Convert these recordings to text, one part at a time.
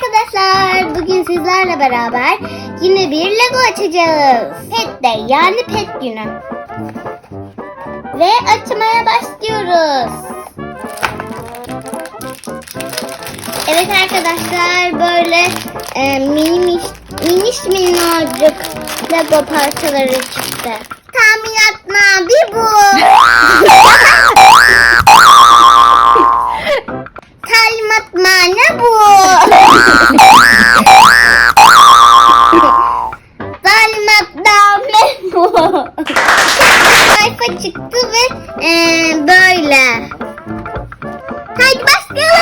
arkadaşlar. Bugün sizlerle beraber yine bir Lego açacağız. Pet Day yani pet günü. Ve açmaya başlıyoruz. Evet arkadaşlar böyle e, minimiş, miniş minnacık Lego parçaları çıktı. Tahmin etme Sayfa çıktı ve e, böyle. Haydi başlayalım.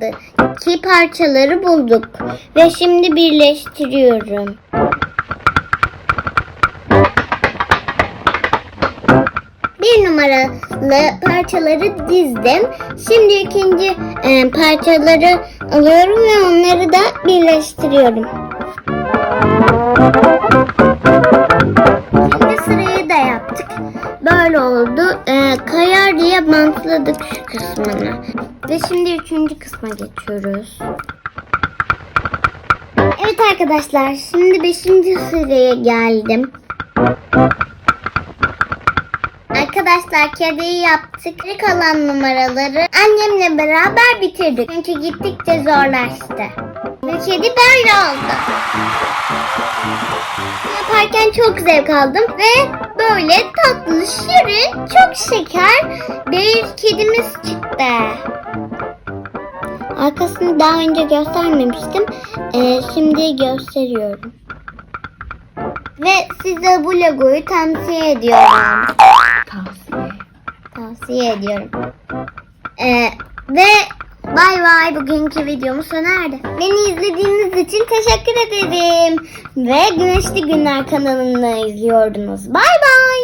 Bir iki parçaları bulduk ve şimdi birleştiriyorum. Bir numaralı parçaları dizdim. Şimdi ikinci e, parçaları alıyorum ve onları da birleştiriyorum. Böyle oldu. Ee, kayar diye bantladık kısmını. Ve şimdi üçüncü kısma geçiyoruz. Evet arkadaşlar şimdi beşinci sıraya geldim. Arkadaşlar kediyi yaptık. Kalan numaraları annemle beraber bitirdik. Çünkü gittikçe zorlaştı. Ve kedi böyle oldu yaparken çok zevk aldım ve böyle tatlı, şirin, çok şeker bir kedimiz çıktı. Arkasını daha önce göstermemiştim. Ee, şimdi gösteriyorum. Ve size bu logoyu tavsiye ediyorum. Tavsiye. Tavsiye ediyorum. Ee, ve bay bugünkü videomuz sona erdi. Beni izlediğiniz için teşekkür ederim. Ve Güneşli Günler kanalını izliyordunuz. Bay bay.